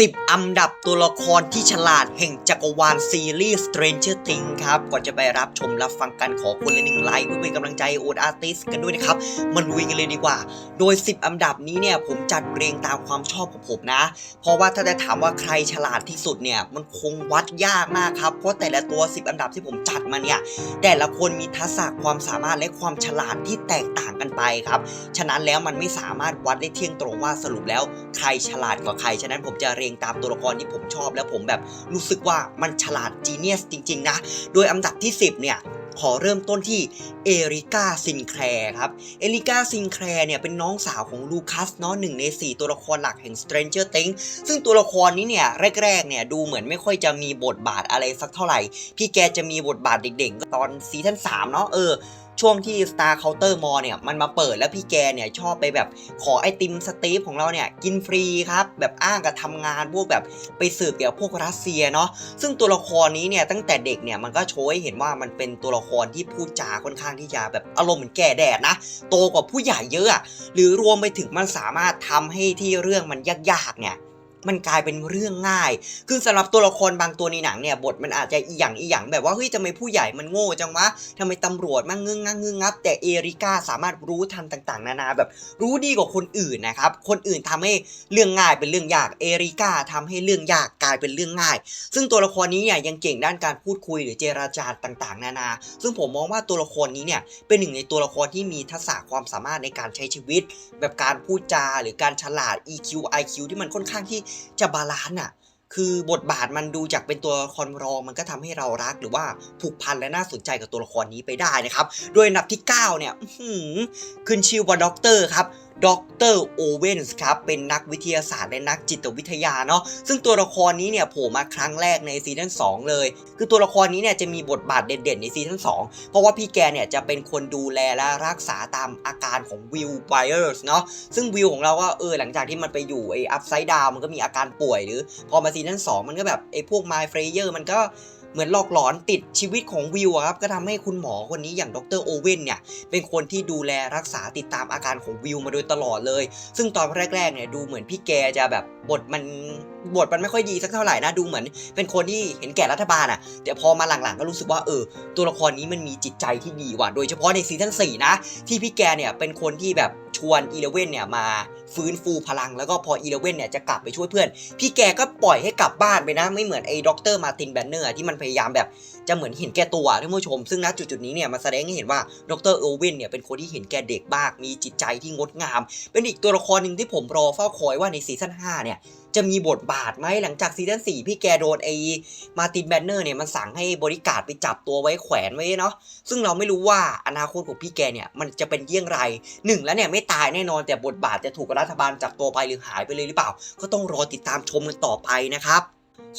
10 อันดับตัวละครที่ฉลาดแห่งจักรวาลซีรีส์ Stranger Things ครับ ก่อนจะไปรับชมรับฟังกันขอคนละหนึ่งไลค์เพื่อเป็นกำลังใจโอดอาร์ติสกันด้วยนะครับ มาลุยกันเลยดีกว่า โดย 10 อันดับนี้เนี่ยผมจัดเรียงตามความชอบของผมนะ เพราะว่าถ้าจะถามว่าใครฉลาดที่สุดเนี่ยมันคงวัดยากมากครับ เพราะแต่ละตัว 10 อันดับที่ผมจัดมาเนี่ยแต่ละคนมีทักษะความสามารถและความฉลาดที่แตกต่างกันไปครับ ฉะนั้นแล้วมันไม่สามารถวัดได้เที่ยงตรงว่าสรุปแล้วใครฉลาดกว่าใคร ฉะนั้นผมจะเรียงตามตัวละครที่ผมชอบแล้วผมแบบรู้สึกว่ามันฉลาดจีเนียสจริง ๆ นะ โดยอันดับที่ 10 เนี่ยขอเริ่มต้นที่เอริกาซินแคลร์ครับ เอริกาซินแคลร์เนี่ยเป็นน้องสาวของลูคัสเนาะหนึ่งใน 4 ตัวละครหลักแห่ง Stranger Things ซึ่งตัวละครนี้เนี่ยแรกๆเนี่ยดูเหมือนไม่ค่อยจะมีบทบาทอะไรสักเท่าไหร่ พี่แกจะมีบทบาทเด็กๆ ตอนซีซั่น3เนาะเออ ช่วงที่ Star Counter Mall เนี่ยมันมาเปิดแล้วพี่แกเนี่ยชอบไปแบบขอไอติมสตีฟของเราเนี่ยกินฟรีครับแบบอ้างกับทำงานพวกแบบไปสืบเกี่ยวกับพวกรัสเซียเนาะซึ่งตัวละครนี้เนี่ยตั้งแต่เด็กเนี่ยมันก็โชว์ให้เห็นว่ามันเป็นตัวละครที่พูดจาค่อนข้างที่จะแบบอารมณ์เหมือนแก่แดดนะโตกว่าผู้ใหญ่เยอะอะหรือรวมไปถึงมันสามารถทำให้ที่เรื่องมันยากๆเนี่ย มันกลายเป็นเรื่องง่าย คือสำหรับตัวละครบางตัวในหนังเนี่ยบทมันอาจจะอีหยังอีหยังแบบว่าเฮ้ยทำไมผู้ใหญ่มันโง่จังวะทำไมตำรวจมันงึงงักงึงงับแต่เอริก้าสามารถรู้ทันต่าง ๆ นานาแบบรู้ดีกว่าคนอื่นนะครับคนอื่นทำให้เรื่องง่ายเป็นเรื่องยากเอริก้าทำให้เรื่องยากกลายเป็นเรื่องง่าย ซึ่งตัวละครนี้เนี่ยยังเก่งด้านการพูดคุยหรือเจราจาต่างๆ นานา ซึ่งผมมองว่าตัวละครนี้เนี่ยเป็นหนึ่งในตัวละครที่มีทักษะความสามารถในการใช้ชีวิต แบบการพูดจาหรือการฉลาด EQ IQ ที่มันค่อนข้างที่จะบาลานซ์อะคือบทบาทมันดูจากเป็นตัวละครรองมันก็ทำให้เรารักหรือว่าผูกพันและน่าสนใจกับตัวละครนี้ไปได้นะครับ โดยอันดับที่ 9 เนี่ยขึ้นชื่อว่าด็อกเตอร์ครับ ด็อกเตอร์โอเวนส์ครับ เป็นนักวิทยาศาสตร์และนักจิตวิทยาเนาะซึ่งตัวละครนี้เนี่ยโผล่มาครั้งแรกในซีซั่น2เลย คือตัวละครนี้เนี่ยจะมีบทบาทเด่นๆในซีซั่น2เพราะว่าพี่แกเนี่ยจะเป็นคนดูแลและรักษาตามอาการของวิลไบเออร์สเนาะซึ่งวิวของเราก็เออหลังจากที่มันไปอยู่ไอ้อัพไซด์ดาวมันก็มีอาการป่วยหรือ พอมาซีซั่น2มันก็แบบไอ้พวกไม f เฟรเยอร์มันก็ เหมือนหลอกหลอนติดชีวิตของวิวครับก็ทำให้คุณหมอคนนี้อย่างดรโอเว่นเนี่ยเป็นคนที่ดูแลรักษาติดตามอาการของวิวมาโดยตลอดเลย ซึ่งตอนแรกๆเนี่ยดูเหมือนพี่แกจะแบบบทมันบทมันไม่ค่อยดีสักเท่าไหร่นะดูเหมือน เป็นคนที่เห็นแก่รัฐบาลอะแต่พอมาหลังๆก็รู้สึกว่าเออตัวละครนี้มันมีจิตใจที่ดีว่ะโดยเฉพาะในซีซั่น4นะที่พี่แกเนี่ยเป็นคนที่แบบ ชวนอีเลเว่นเนี่ยมาฟื้นฟูพลัง แล้วก็พออีเลเว่นเนี่ยจะกลับไปช่วยเพื่อน พี่แกก็ปล่อยให้กลับบ้านไปนะ ไม่เหมือนไอ้ด็อกเตอร์มาตินแบนเนอร์ที่มันพยายามแบบจะเหมือนเห็นแก่ตัวท่านผู้ชม ซึ่งณจุดๆนี้เนี่ยมันแสดงให้เห็นว่าดรโอเว่นเนี่ยเป็นคนที่เห็นแก่เด็กมากมีจิตใจที่งดงาม เป็นอีกตัวละครหนึ่งที่ผมรอเฝ้าคอยว่าในซีซั่น5เนี่ย จะมีบทบาทไหมหลังจากซีซั่น4พี่แกโดนไอ้มาตินแบนเนอร์เนี่ยมันสั่งให้บริการไปจับตัวไว้แขวนไว้เนาะซึ่งเราไม่รู้ว่าอนาคตของพี่แกเนี่ยมันจะเป็นเยี่ยงไรหนึ่งแล้วเนี่ยไม่ตายแน่นอนแต่บทบาทจะถูกรัฐบาลจับตัวไปหรือหายไปเลยหรือเปล่า ก็ต้องรอติดตามชมกันต่อไปนะครับ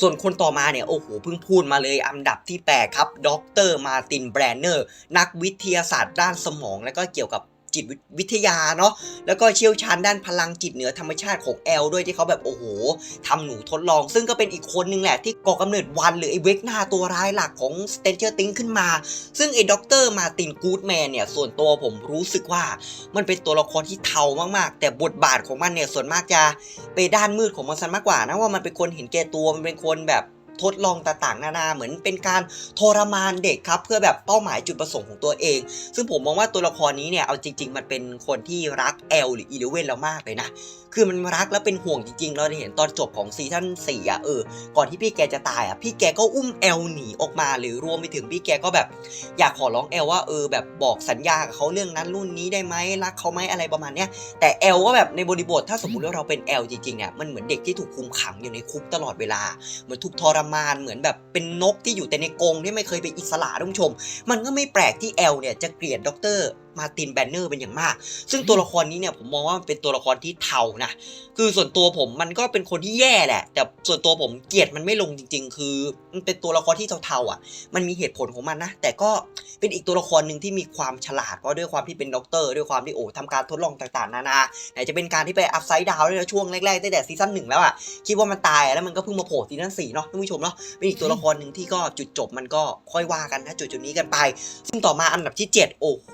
ส่วนคนต่อมาเนี่ย โอ้โหเพิ่งพูดมาเลยอันดับที่ 8 ครับ ดรมาตินแบรนเนอร์ นักวิทยาศาสตร์ด้านสมอง และก็เกี่ยวกับ จิตวิทยาเนาะแล้วก็เชี่ยวชาญด้านพลังจิตเหนือธรรมชาติของแอลด้วยที่เขาแบบโอ้โหทำหนูทดลอง ซึ่งก็เป็นอีกคนนึงแหละที่ก่อกำเนิดวันหรือไอ้เวกหน้าตัวร้ายหลักของ s t a n g e r Things ขึ้นมา ซึ่งไอ้ด็อกเตอร์มาตินกูดแมนเนี่ยส่วนตัวผมรู้สึกว่ามันเป็นตัวละครที่เทามากๆ แต่บทบาทของมันเนี่ยส่วนมากจะไปด้านมืดของมันซะมากกว่านะว่ามันเป็นคนเห็นแก่ตัวมันเป็นคนแบบ ทดลองต่างๆ นานาเหมือนเป็นการทรมานเด็กครับ เพื่อแบบเป้าหมายจุดประสงค์ของตัวเอง ซึ่งผมมองว่าตัวละครนี้เนี่ยเอาจริง ๆ มันเป็นคนที่รักแอลหรืออีเลเวนเรามากเลยนะคือมันรักแล้วเป็นห่วงจริงๆ เราได้เห็นตอนจบของซีซั่นสี่อะเออ ก่อนที่พี่แกจะตายอะพี่แกก็อุ้มแอลหนีออกมาหรือรวมไปถึงพี่แกก็แบบ อยากขอร้องแอลว่าเออแบบบอกสัญญากับเขาเรื่องนั้นรุ่นนี้ได้ไหมรักเขาไหมอะไรประมาณเนี้ยแต่แอลก็แบบในบริบทถ้าสมมติว่าเราเป็นแอลจริงๆเนี่ยมันเหมือนเด็กที่ถูกคุมขังอยู่ในคุกตลอดเวลาเหมือนถูกทรมานเหมือนแบบเป็นนกที่อยู่แต่ในกรงที่ไม่เคยไปอิสระทุกชม มันก็ไม่แปลกที่แอลเนี่ยจะเกลียดด็อกเตอร์ มาตินแบนเนอร์เป็นอย่างมาก ซึ่งตัวละครนี้เนี่ยผมมองว่ามันเป็นตัวละครที่เทานะ คือส่วนตัวผมมันก็เป็นคนที่แย่แหละ แต่ส่วนตัวผมเกลียดมันไม่ลงจริง ๆ คือมันเป็นตัวละครที่เทาๆอะ มันมีเหตุผลของมันนะ แต่ก็เป็นอีกตัวละครหนึ่งที่มีความฉลาด เพราะด้วยความที่เป็นด็อกเตอร์ด้วยความที่โอ้ทำการทดลองต่างๆ นานา ไหนจะเป็นการที่ไปอัพไซด์ดาวน์ด้วยนะช่วงแรกๆตั้งแต่ซีซั่นหนึ่งแล้วอะ คิดว่ามันตายแล้วมันก็เพิ่งมาโผล่ซีซั่นสี่เนาะท่านผู้ชมเนาะ เป็นอีกตัวละครหนึ่งที่ก็จุดจบมันก็ค่อยว่ากันนะจุดจุดๆนี้กันไป ซึ่งต่อมาอันดับที่ 7 โอ้โห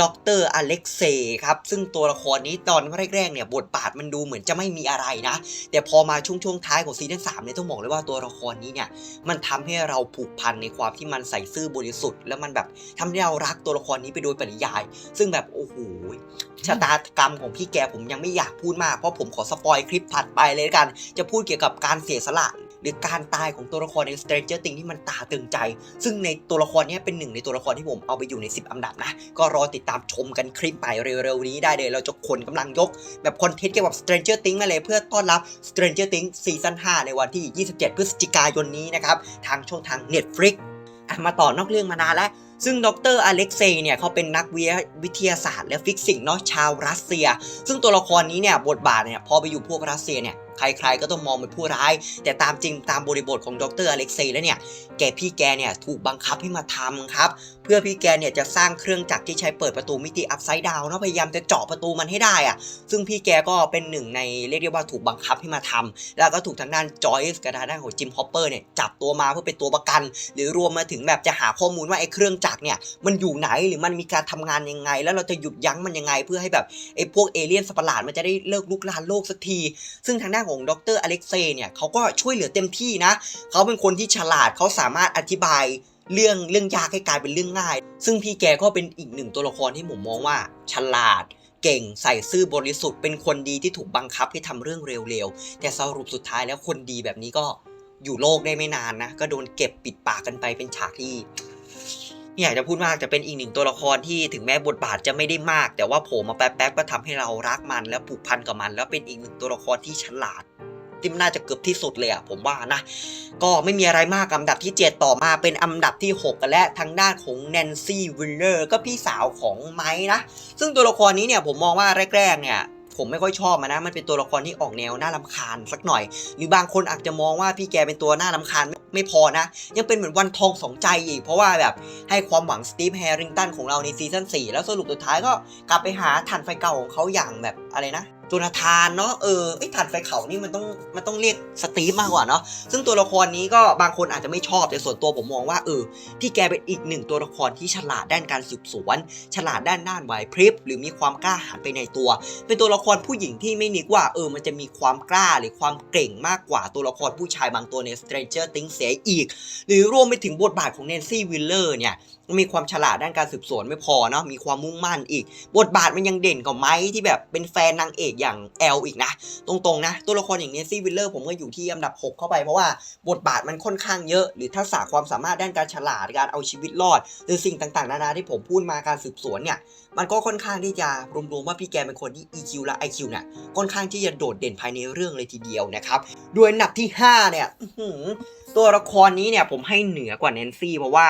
ดอกเตอร์อเล็กเซย์ครับ ซึ่งตัวละครนี้ตอนแรกๆเนี่ยบทบาทมันดูเหมือนจะไม่มีอะไรนะ แต่พอมาช่วงช่วงท้ายของซีซั่นสามเนี่ยต้องบอกเลยว่าตัวละครนี้เนี่ยมันทำให้เราผูกพันในความที่มันใส่ซื่อบริสุทธิ์แล้วมันแบบทำให้เรารักตัวละครนี้ไปโดยปริยาย ซึ่งแบบโอ้โหชะตากรรมของพี่แกผมยังไม่อยากพูดมากเพราะผมขอสปอยคลิปถัดไปเลยกัน จะพูดเกี่ยวกับการเสียสละ หรือการตายของตัวละครใน Stranger Things ที่มันตาตึงใจ ซึ่งในตัวละครนี้เป็นหนึ่งในตัวละครที่ผมเอาไปอยู่ใน 10 อันดับนะ ก็รอติดตามชมกันคลิปไปเร็วๆนี้ได้เลย เราจะขนกำลังยก แบบคอนเทนต์เกี่ยวกับ Stranger Things มาเลยเพื่อต้อนรับ Stranger Things ซีซั่น5ในวันที่ 27 พฤศจิกายนนี้นะครับทางช่องทาง Netflix มาต่อนอกเรื่องมานานแล้วซึ่งดรอเล็กเซย์เนี่ยเขาเป็นนักวิทยาศาสตร์และฟิสิกส์เนาะชาวรัสเซีย ซึ่งตัวละครนี้เนี่ยบทบาทเนี่ยพอไปอยู่พวกรัสเซียเนี่ย ใครๆก็ต้องมองเป็นผู้ร้าย แต่ตามจริงตามบริบทของดรอเล็กเซย์แล้วเนี่ยแกพี่แกเนี่ยถูกบังคับให้มาทำครับเพื่อพี่แกเนี่ยจะสร้างเครื่องจักรที่ใช้เปิดประตูมิติอัพไซด์ดาวน์เนาะพยายามจะเจาะประตูมันให้ได้อะซึ่งพี่แกก็เป็นหนึ่งในเรียกได้ว่าถูกบังคับให้มาทำแล้วก็ถูกทางด้านจอยส์กับทางด้านของจิมฮอปเปอร์เนี่ยจับตัวมาเพื่อเป็นตัวประกัน หรือรวมมาถึงแบบจะหาข้อมูลว่าไอ้เครื่องจักรเนี่ยมันอยู่ไหนหรือมันมีการทำงานยังไง แล้วเราจะหยุดยั้งมันยังไง เพื่อให้แบบไอ้พวกเอเลี่ยนสัตว์ลาดมันจะได้เลิกลุกลานโลกสักที ซึ่งทางด้านของดรอเล็กเซย์เนี่ยเขาก็ช่วยเหลือเต็มที่นะ เขาเป็นคนที่ฉลาดเขาสามารถอธิบายเรื่องเรื่องยากให้กลายเป็นเรื่องง่าย ซึ่งพี่แกก็เป็นอีกหนึ่งตัวละครที่ผมมองว่าฉลาดเก่งใส่ซื่อบริสุทธิ์เป็นคนดีที่ถูกบังคับให้ทำเรื่องเร็วๆ แต่สรุปสุดท้ายแล้วคนดีแบบนี้ก็อยู่โลกได้ไม่นานนะ ก็โดนเก็บปิดปากกันไปเป็นฉากที่ ไม่อยากจะพูดมากแต่เป็นอีกหนึ่งตัวละครที่ถึงแม้บทบาทจะไม่ได้มาก แต่ว่าโผล่มาแป๊บๆก็ทำให้เรารักมันแล้วผูกพันกับมัน แล้วเป็นอีกหนึ่งตัวละครที่ฉลาดที่น่าจะเกือบที่สุดเลยอะผมว่านะ ก็ไม่มีอะไรมากอันดับที่ 7 ต่อมาเป็นอันดับที่ 6 กันและทางด้านของแนนซี่วิลเลอร์ก็พี่สาวของไม้นะ ซึ่งตัวละครนี้เนี่ยผมมองว่าแรกๆเนี่ยผมไม่ค่อยชอบมันนะ มันเป็นตัวละครที่ออกแนวน่ารำคาญสักหน่อย หรือบางคนอาจจะมองว่าพี่แกเป็นตัวน่ารำคาญ ไม่พอนะ ยังเป็นเหมือนวันทองสองใจอีก เพราะว่าแบบให้ความหวังสตีฟแฮริงตันของเราในซีซั่น4แล้วสรุปสุดท้ายก็กลับไปหาฐานไฟเก่าของเขาอย่างแบบอะไรนะ โจนาธานเนาะเออไอ้ยฐานไฟเขานี่มันต้องมันต้องเรียกสตีฟมากกว่าเนาะซึ่งตัวละครนี้ก็บางคนอาจจะไม่ชอบแต่ส่วนตัวผมมองว่าเออพี่แกเป็นอีกหนึ่งตัวละครที่ฉลาดด้านการสืบสวน ฉลาดด้านด้านไหวพริบหรือมีความกล้าหาญไปในตัว เป็นตัวละครผู้หญิงที่ไม่นึกว่าเออมันจะมีความกล้าหรือความเก่งมากกว่าตัวละครผู้ชายบางตัวใน Stranger Things เสียอีก หรือรวมไปถึงบทบาทของแนนซี่วิลเลอร์เนี่ยมีความฉลาดด้านการสืบสวนไม่พอเนาะมีความมุ่งมั่นอีก บทบาทมันยังเด่นกว่าไม้ที่แบบเป็นแฟนนางเอกอย่างแอลอีกนะ ตรงๆนะ ตัวละครอย่างเนซี่วิลเลอร์ผมก็อยู่ที่อันดับ 6 เข้าไปเพราะว่าบทบาทมันค่อนข้างเยอะ หรือทักษะความสามารถด้านการฉลาดการเอาชีวิตรอด หรือสิ่งต่างๆ นานาที่ผมพูดมาการสืบสวนเนี่ยมันก็ค่อนข้างที่จะรวมๆว่าพี่แกเป็นคนที่ EQ และ IQ เนี่ยค่อนข้างที่จะโดดเด่นภายในเรื่องเลยทีเดียวนะครับโดยอันดับที่ 5 เนี่ยตัวละครนี้เนี่ยผมให้เหนือกว่าแนนซี่เพราะว่า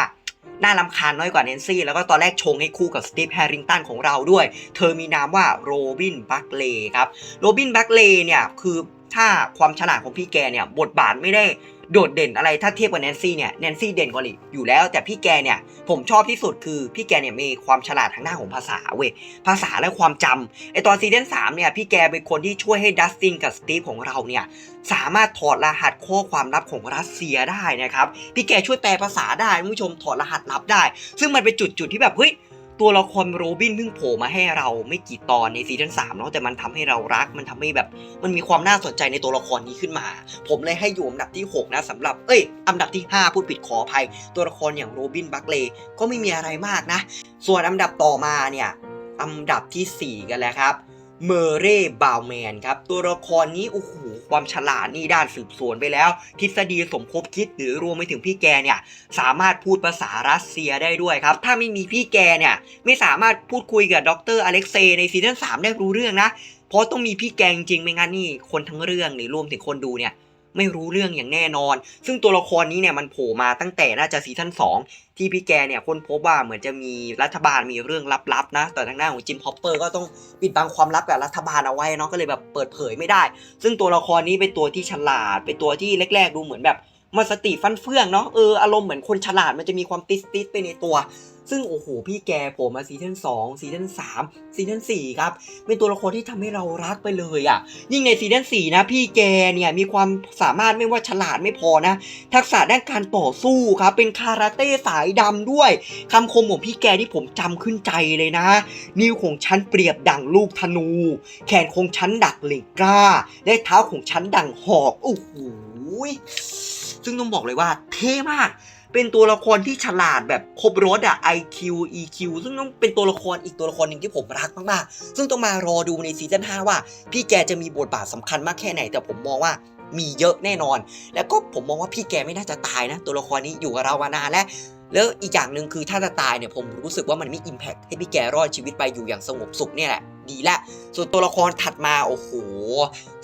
น่ารำคาญน้อยกว่าแนนซี่ แล้วก็ตอนแรกชงให้คู่กับสตีฟแฮริงตันของเราด้วย เธอมีนามว่าโรบิน บัคเลย์ครับ โรบิน บัคเลย์เนี่ย คือ ถ้าความฉลาดของพี่แกเนี่ยบทบาทไม่ได้โดดเด่นอะไรถ้าเทียบกับแนนซี่เนี่ยแนนซี่เด่นกว่าอยู่แล้ว แต่พี่แกเนี่ยผมชอบที่สุดคือพี่แกเนี่ยมีความฉลาดทางด้านของภาษาเว้ยภาษาและความจำไอตอนซีซั่นสามเนี่ยพี่แกเป็นคนที่ช่วยให้ดัสตินกับสตีฟของเราเนี่ยสามารถถอดรหัสข้อความลับของรัสเซียได้นะครับพี่แกช่วยแปลภาษาได้ผู้ชมถอดรหัสลับได้ ซึ่งมันเป็นจุดจุดที่แบบเฮ้ย ตัวละครโรบินเพิ่งโผล่มาให้เราไม่กี่ตอนในซีซั่นสามเนาะแต่มันทำให้เรารักมันทำให้แบบ มันมีความน่าสนใจในตัวละครนี้ขึ้นมา ผมเลยให้อยู่อันดับที่ 6 นะสำหรับเอ้ยอันดับที่ 5 พูดผิดขออภัย ตัวละครอย่างโรบินบัคเลย์ก็ไม่มีอะไรมากนะ ส่วนอันดับต่อมาเนี่ยอันดับทีสี่4 กันแล้วครับ เมอร์เร่บาวแมนครับ ตัวละครนี้โอ้โหความฉลาดนี่ด้านสืบสวนไปแล้ว ทฤษฎีสมคบคิดหรือรวมไปถึงพี่แกเนี่ยสามารถพูดภาษารัสเซียได้ด้วยครับ ถ้าไม่มีพี่แกเนี่ยไม่สามารถพูดคุยกับดรอเล็กเซย์ในซีซั่น3ได้รู้เรื่องนะ เพราะต้องมีพี่แกจริงๆไม่งั้นนี่คนทั้งเรื่องหรือรวมถึงคนดูเนี่ย ไม่รู้เรื่องอย่างแน่นอน ซึ่งตัวละครนี้เนี่ยมันโผล่มาตั้งแต่น่าจะซีซั่น2 ที่พี่แกเนี่ยค้นพบว่าเหมือนจะมีรัฐบาลมีเรื่องลับๆนะ แต่ทางหน้าของจิมฮอปเปอร์ก็ต้องปิดบังความลับกับรัฐบาลเอาไว้เนาะก็เลยแบบเปิดเผยไม่ได้ ซึ่งตัวละครนี้เป็นตัวที่ฉลาด เป็นตัวที่แรกๆดูเหมือนแบบมันสติฟันเฟื่องเนาะเอออารมณ์เหมือนคนฉลาดมันจะมีความติสติสไปในตัว ซึ่งโอ้โหพี่แกโผมมาซีซั่นสองซีซั่นสามซีซั่นสี่ครับ เป็นตัวละครที่ทำให้เรารักไปเลยอะ่ะ ยิ่งในซีซั่นสี่นะพี่แกเนี่ยมีความสามารถไม่ว่าฉลาดไม่พอนะ ทักษะด้านการต่อสู้ครับ เป็นคาราเต้สายดำด้วยคำคมของพี่แกที่ผมจำขึ้นใจเลยนะ นิ้วของฉันเปรียบดั่งลูกธนู แขนของฉันดักเหล็กกล้า และเท้าของฉันดั่งหอกโอ้โหซึ่งต้องบอกเลยว่าเท่มาก เป็นตัวละครที่ฉลาดแบบครบรถอะ IQ EQ ซึ่งต้องเป็นตัวละครอีกตัวละครหนึ่งที่ผมรักมากๆ ซึ่งต้องมารอดูในซีซั่น5ว่า พี่แกจะมีบทบาทสำคัญมากแค่ไหน แต่ผมมองว่ามีเยอะแน่นอน แล้วก็ผมมองว่าพี่แกไม่น่าจะตายนะ ตัวละครนี้อยู่กับเรามานานแล้วแล้วอีกอย่างหนึ่งคือถ้าจะตายเนี่ยผมรู้สึกว่ามันไม่อิมแพคให้พี่แกรอดชีวิตไปอยู่อย่างสงบสุขเนี่ยแหละดีละส่วนตัวละครถัดมาโอ้โห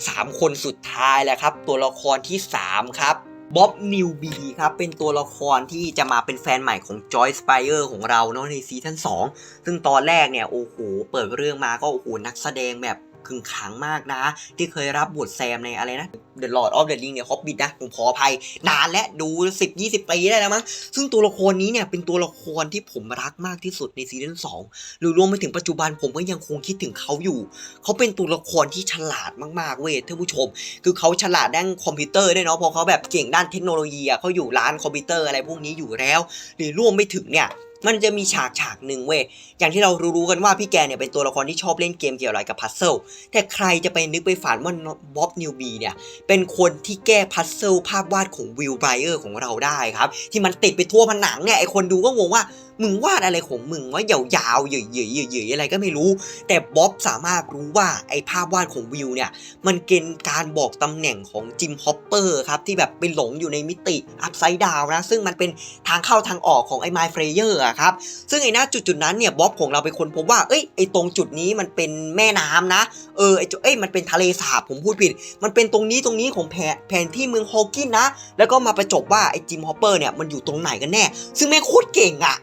สามคนสุดท้ายแหล้วครับ ตัวละครที่สามครับ บ๊อบนิวบีครับ เป็นตัวละครที่จะมาเป็นแฟนใหม่ของจอยสไปเออร์ของเราเนาะในซีซั่น2ซึ่งตอนแรกเนี่ย โอ้โห เปิดเรื่องมาก็โอ้โหนักแสดงแบบ ขึงขังมากนะ ที่เคยรับบทแซมในอะไรนะ The Lord of the Ring เนี่ยฮอบบิทนะ ผมขออภัย นานและดู 10 20 ปีได้แล้วมั้ง ซึ่งตัวละครนี้เนี่ยเป็นตัวละครที่ผมรักมากที่สุดในซีซั่น2หรือรวมไปถึงปัจจุบันผมก็ยังคงคิดถึงเขาอยู่ เขาเป็นตัวละครที่ฉลาดมากๆเว้ยท่านผู้ชม คือเขาฉลาดด้านคอมพิวเตอร์ด้วยเนาะเพราะเขาแบบเก่งด้านเทคโนโลยีอะเขาอยู่ร้านคอมพิวเตอร์อะไรพวกนี้อยู่แล้ว หรือรวมไปถึงเนี่ย มันจะมีฉากฉากหนึ่งเว้ย อย่างที่เรารู้ๆกันว่าพี่แกเนี่ยเป็นตัวละครที่ชอบเล่นเกมเกี่ยวอะไรกับพัซเซิล แต่ใครจะไปนึกไปฝันว่าบ๊อบนิวบีเนี่ย เป็นคนที่แก้พัซเซิลภาพวาดของวิลไบเออร์ของเราได้ครับ ที่มันติดไปทั่วผนังเนี่ยไอคนดูก็งงว่า มึงวาดอะไรของมึงว่ายาวๆเหย่ๆเหย่ๆอะไรก็ไม่รู้ แต่บ๊อบสามารถรู้ว่าไอภาพวาดของวิลเนี่ย มันเป็นการบอกตำแหน่งของจิมฮอปเปอร์ครับ ที่แบบไปหลงอยู่ในมิติอัพไซด์ดาวนะ ซึ่งมันเป็นทางเข้าทางออกของไอ้ไมล์เฟรเยอร์อะครับ ซึ่งไอ้หน้าจุดจุดๆนั้นเนี่ยบ๊อบของเราเป็นคนพบว่าเอ้ยไอ้ตรงจุดนี้มันเป็นแม่น้ำนะ เออไอ้จุดเอ้ยมันเป็นทะเลสาบผมพูดผิด มันเป็นตรงนี้ตรงนี้ของแผนแผนที่เมืองฮอลกินนะ แล้วก็มาประจบว่าไอ้จิมฮอปเปอร์เนี่ยมันอยู่ตรงไหนกันแน่ ซึ่งแม่โคตรเก่งอะ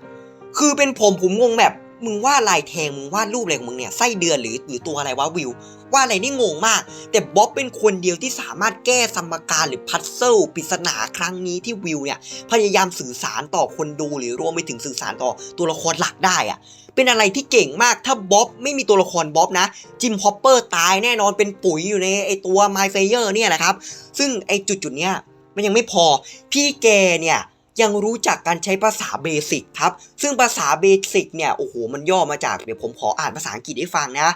คือเป็นผมผมงงแบบมึงวาดลายแทงมึงวาดรูปอะไรของมึงเนี่ยไส้เดือนหรือหรือตัวอะไรวะวิววาดอะไรนี่งงมาก แต่บ๊อบเป็นคนเดียวที่สามารถแก้สมการหรือพัซเซิลปริศนาครั้งนี้ที่วิวเนี่ย พยายามสื่อสารต่อคนดูหรือรวมไปถึงสื่อสารต่อตัวละครหลักได้อะเป็นอะไรที่เก่งมากถ้าบ๊อบไม่มีตัวละครบ๊อบนะ จิมฮอปเปอร์ตายแน่นอนเป็นปุ๋ยอยู่ในไอตัวไมเฟเยอร์เนี่ยแหละครับ ซึ่งไอจุดจุดๆเนี้ยมันยังไม่พอพี่แกเนี่ย ยังรู้จักการใช้ภาษาเบสิกครับ ซึ่งภาษาเบสิกเนี่ย โอ้โห มันย่อมาจาก เดี๋ยวผมขออ่านภาษาอังกฤษให้ฟังนะ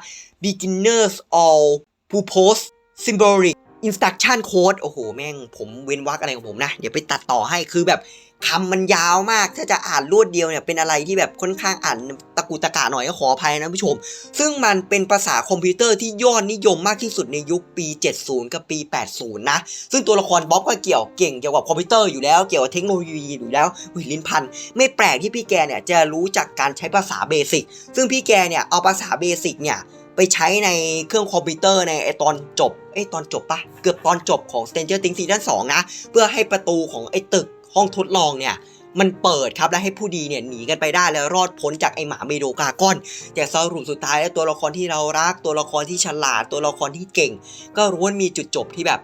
beginners all purpose symbolic instruction code โอ้โห แม่งผมเว้นวรรคอะไรของผมนะ เดี๋ยวไปตัดต่อให้คือแบบคำมันยาวมาก ถ้าจะอ่านรวดเดียวเนี่ย เป็นอะไรที่แบบค่อนข้างอ่านตะกุตะกะหน่อยก็ขออภัยนะผู้ชม ซึ่งมันเป็นภาษาคอมพิวเตอร์ที่ยอดนิยมมากที่สุดในยุคปี 70 กับปี 80 นะ ซึ่งตัวละครบ๊อบก็เกี่ยวเก่งเกี่ยวกับคอมพิวเตอร์อยู่แล้ว เกี่ยวกับเทคโนโลยีอยู่แล้ววิลิ้นพัน ไม่แปลกที่พี่แกเนี่ยจะรู้จักการใช้ภาษาเบสิก ซึ่งพี่แกเนี่ยเอาภาษาเบสิกเนี่ย ไปใช้ในเครื่องคอมพิวเตอร์ในไอตอนจบไอตอนจบปะเกือบตอนจบของ Stranger Things ซีซั่น2นะ เพื่อให้ประตูของไอตึกห้องทดลองเนี่ยมันเปิดครับและให้ผู้ดีเนี่ยหนีกันไปได้แล้วรอดพ้นจากไอหมาเมโดกากอน แต่สรุปสุดท้ายแล้วตัวละครที่เรารักตัวละครที่ฉลาดตัวละครที่เก่ง ก็ร้วนมีจุดจบที่แบบ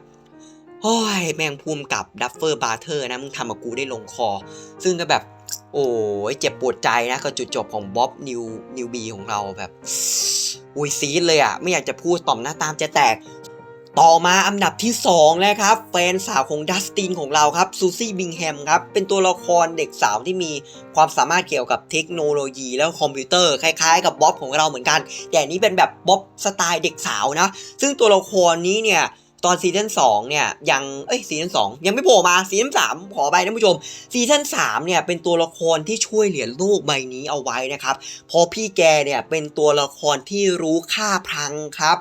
โอ้ยแมงภูมิกับดัฟเฟอร์บาร์เทอร์นะมึงทำกับกูได้ลงคอ ซึ่งก็แบบ โอ้ยเจ็บปวดใจนะกับจุดจบของบ๊อบนิวนิวบีของเราแบบอุ้ยซีดเลยอะ ไม่อยากจะพูดต่อมหน้าตามจะแตก ต่อมาอันดับที่2แล้วครับ แฟนสาวของดัสตินของเราครับซูซี่บิงแฮมครับ เป็นตัวละครเด็กสาวที่มีความสามารถเกี่ยวกับเทคโนโลยีแล้วคอมพิวเตอร์คล้ายๆ กับบ๊อบของเราเหมือนกัน แต่อันนี้เป็นแบบบ๊อบสไตล์เด็กสาวนะ ซึ่งตัวละครนี้เนี่ย ตอนซีซั่นสองเนี่ยยังเอ้ยซีซั่นสองยังไม่โผล่มาซีซั่นสามขอไปท่านผู้ชมซีซั่นสามเนี่ยเป็นตัวละครที่ช่วยเหลือโลกใบนี้เอาไว้นะครับเพราะพี่แกเนี่ยเป็นตัวละครที่รู้ค่าพลังครับ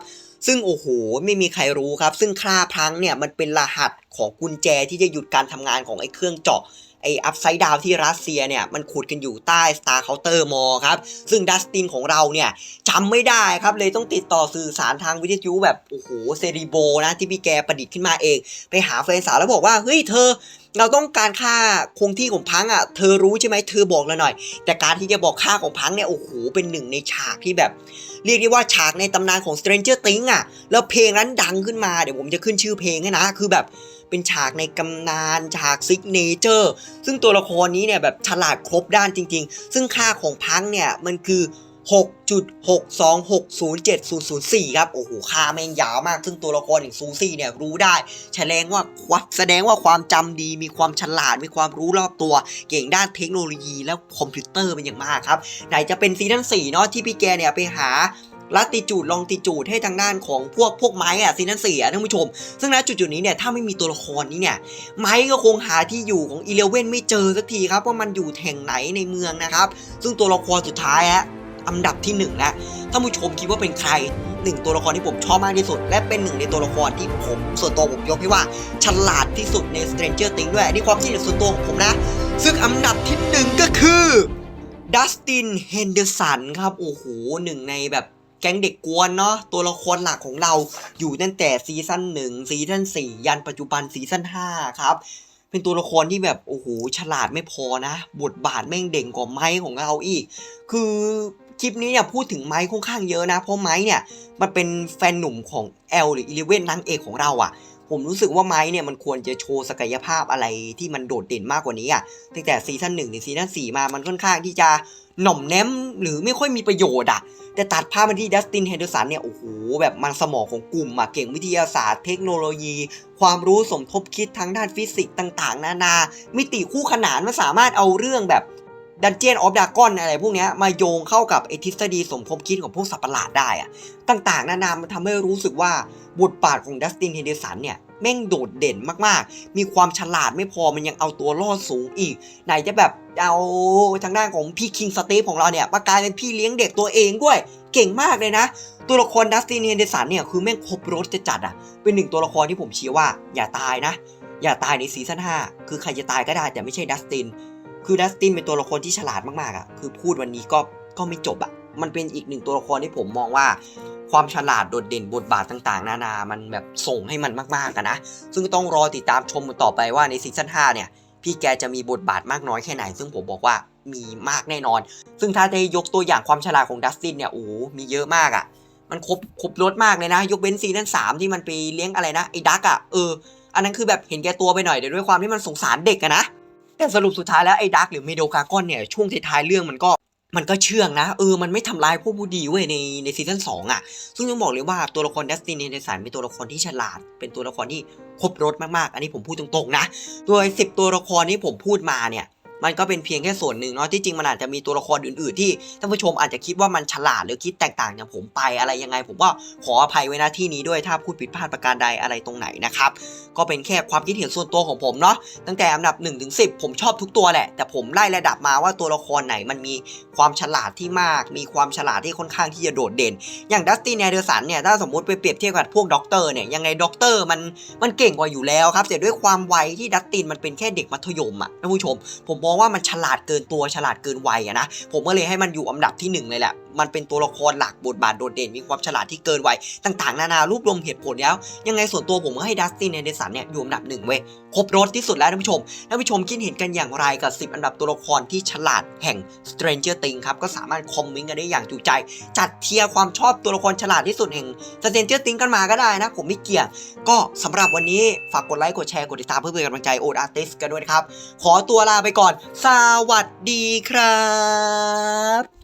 ซึ่งโอ้โหไม่มีใครรู้ครับ ซึ่งค่าพลังเนี่ยมันเป็นรหัสของกุญแจที่จะหยุดการทำงานของไอ้เครื่องเจาะ ไอ้อัพไซด์ดาวที่รัสเซียเนี่ยมันขุดกันอยู่ใต้ Star Counter Mall ครับ ซึ่งดัสตินของเราเนี่ยจำไม่ได้ครับ เลยต้องติดต่อสื่อสารทางวิทยุแบบ โอ้โหเซริโบนะที่พี่แกประดิษฐ์ขึ้นมาเอง ไปหาแฟนสาวแล้วบอกว่า เฮ้ยเธอเราต้องการค่าคงที่ของพังอะ เธอรู้ใช่ไหมเธอบอกเราหน่อย แต่การที่จะบอกค่าของพังเนี่ย โอ้โห เป็นหนึ่งในฉากที่แบบ เรียกได้ว่าฉากในตำนานของ Stranger Things อะ แล้วเพลงนั้นดังขึ้นมา เดี๋ยวผมจะขึ้นชื่อเพลงให้นะ คือแบบ เป็นฉากในกำนานฉากซิกเนเจอร์ซึ่งตัวละครนี้เนี่ยแบบฉลาดครบด้านจริง ๆ ซึ่งค่าของพังเนี่ยมันคือ6.6260704ครับ โอ้โห ค่าแม่งยาวมาก ซึ่งตัวละครอย่างซูซี่เนี่ยรู้ได้ แสดงว่าวแสดงว่าความจำดี มีความฉลาด มีความรู้รอบตัว เก่งด้านเทคโนโลยีและคอมพิวเตอร์เป็นอย่างมากครับ ไหนจะเป็นซีซั่น4เนาะที่พี่แกเนี่ยไปหา ลัติจูดลองติจูดให้ทางด้านของพวกพวกไม้อะซีซั่น4อะท่านผู้ชม ซึ่งณจุดๆนี้เนี่ยถ้าไม่มีตัวละครนี้เนี่ยไม้ก็คงหาที่อยู่ของอีเลเว่นไม่เจอสักทีครับว่ามันอยู่แห่งไหนในเมืองนะครับ ซึ่งตัวละครสุดท้ายฮะอันดับที่1แล้วท่านผู้ชมคิดว่าเป็นใครหนึ่งตัวละครที่ผมชอบมากที่สุด และเป็นหนึ่งในตัวละครที่ผมส่วนตัวผมยกให้ว่าฉลาดที่สุดใน Stranger Things ด้วยนนี่ความคิดเห็นส่วนตัวของผมนะ ซึ่งอันดับที่หนึ่งก็คือดัสตินเฮนเดอร์สันครับ โอ้โหหนึ่งในแบบ แก๊งเด็กกวนเนาะตัวละครหลักของเราอยู่ตั้งแต่ซีซั่นหนึ่งซีซั่นสี่ยันปัจจุบันซีซั่นห้าครับ เป็นตัวละครที่แบบโอ้โหฉลาดไม่พอนะ บทบาทแม่งเด่งกว่าไม้ของเราอีก คือคลิปนี้เนี่ยพูดถึงไม้ค่อนข้างเยอะนะ เพราะไม้เนี่ยมันเป็นแฟนหนุ่มของแอลหรืออีเลเว่นนางเอกของเราอะ่ะผมรู้สึกว่าไม้เนี่ยมันควรจะโชว์ศักยภาพอะไรที่มันโดดเด่นมากกว่านี้อะ่ะตั้งแต่ซีซั่นหนึ่งถึงซีซั่นสี่มามันค่อนข้างที่จะ หน่อมแนมหรือไม่ค่อยมีประโยชน์อะแต่ตัดภาพมาที่ดัสตินเฮนเดอร์สันเนี่ย โอ้โห แบบมันสมองของกลุ่มอะเก่งวิทยาศาสตร์เทคโนโลยี ความรู้สมทบคิดทั้งด้านฟิสิกส์ต่าง ๆ นานา มิติคู่ขนานมันสามารถเอาเรื่องแบบ ดันเจียนออฟดากอนอะไรพวกนี้มาโยงเข้ากับไอทฤษฎีสมคบคิดของพวกสัตว์ประหลาดได้อะต่างๆ นานามันทำให้รู้สึกว่าบทบาทของดัสตินเฮเดร์สันเนี่ยแม่งโดดเด่นมากๆ มีความฉลาดไม่พอมันยังเอาตัวรอดสูงอีก ไหนจะแบบเอาทางด้านของพี่คิงสเตฟของเราเนี่ยมากลายเป็นพี่เลี้ยงเด็กตัวเองด้วย เก่งมากเลยนะ ตัวละครดัสตินเฮเดร์สันเนี่ยคือแม่งครบรถจะจัดอะ เป็นหนึ่งตัวละครที่ผมเชื่อว่าอย่าตายนะ อย่าตายในซีซั่น5คือใครจะตายก็ได้แต่ไม่ใช่ดัสติน คือดัสตินเป็นตัวละครที่ฉลาดมากๆอะคือพูดวันนี้ก็ก็ไม่จบอะมันเป็นอีกหนึ่งตัวละครที่ผมมองว่า ความฉลาดโดดเด่นบทบาทต่างๆ นานา มันแบบส่งให้มันมากๆกันนะ ซึ่งต้องรอติดตามชมต่อไปว่าในซีซั่น5เนี่ย พี่แกจะมีบทบาทมากน้อยแค่ไหน ซึ่งผมบอกว่ามีมากแน่นอน ซึ่งถ้าได้ยกตัวอย่างความฉลาดของดัสตินเนี่ยโอ้มีเยอะมากอะ่ะ มันครบครบรถมากเลยนะ ยกเว้นซีซั่นสามที่มันไปเลี้ยงอะไรนะไอ้ดักอะ่ะเอออันนั้นคือแบบเห็นแกตัวไปหน่อยเดี๋ยวด้วยความที่มันสงสารเด็กอะนะ แต่สรุปสุดท้ายแล้วไอ้ดักหรือเมโดกากอนเนี่ยช่วงท้ายๆเรื่องมันก็มันก็เชื่องนะ เออ มันไม่ทำร้ายพวกผู้ดีเว้ยในในซีซั่นสองอะ ซึ่งต้องบอกเลยว่าตัวละครดัสตินในสายเป็นตัวละครที่ฉลาด เป็นตัวละครที่ครบรถมากๆ อันนี้ผมพูดตรงๆนะ ตัวสิบตัวละครที่ผมพูดมาเนี่ย มันก็เป็นเพียงแค่ส่วนหนึ่งเนาะที่จริงมันอาจจะมีตัวละครอื่น ๆ ที่ท่านผู้ชมอาจจะคิดว่ามันฉลาดหรือคิดแตกต่างจากผมไปอะไรยังไง ผมก็ขออภัยไว้ณที่นี้ด้วยถ้าพูดผิดพลาดประการใดอะไรตรงไหนนะครับก็เป็นแค่ความคิดเห็นส่วนตัวของผมเนาะตั้งแต่อันดับ1ถึง10ผมชอบทุกตัวแหละ แต่ผมไล่ระดับมาว่าตัวละครไหนมันมีความฉลาดที่มาก มีความฉลาดที่ค่อนข้างที่จะโดดเด่น อย่างดัสตินแอเดอร์สันเนี่ยถ้าสมมติไปเปรียบเทียบกับพวกด็อกเตอร์เนี่ยยังไงด็อกเตอร์มันมันเก่งกว่าอยู่แล้วครับแต่ด้วยความวัยที่ดัสตินมันเป็นแค่เด็กมัธยมอะท่านผู้ชม ผมมองว่ามันฉลาดเกินตัวฉลาดเกินวัยอะนะผมก็เลยให้มันอยู่อันดับที่หนึ่งเลยแหละ มันเป็นตัวละครหลักบทบาทโดดเด่นมีความฉลาดที่เกินวัยต่างๆ นานารวบรวมเหตุผลแล้ว ยังไงส่วนตัวผมก็ให้ดัสตินแอเดร์สันเนี่ยอยู่อันดับหนึ่งเว้ยครบรถที่สุดแล้วท่านผู้ชมท่านผู้ชมคิดเห็นกันอย่างไรกับ 10 อันดับตัวละครที่ฉลาดแห่ง Stranger Things ครับก็สามารถคอมเมนต์กันได้อย่างจุใจจัดเทียร์ความชอบตัวละครฉลาดที่สุดแห่ง Stranger Things กันมาก็ได้นะ ผมไม่เกี่ยงก็สำหรับวันนี้ฝากกดไลค์กดแชร์กดติดตามเพื่อเป็นกำลังใจโอดอาร์ติสกันด้วยนะครับขอตัวลาไปก่อน สวัสดีครับ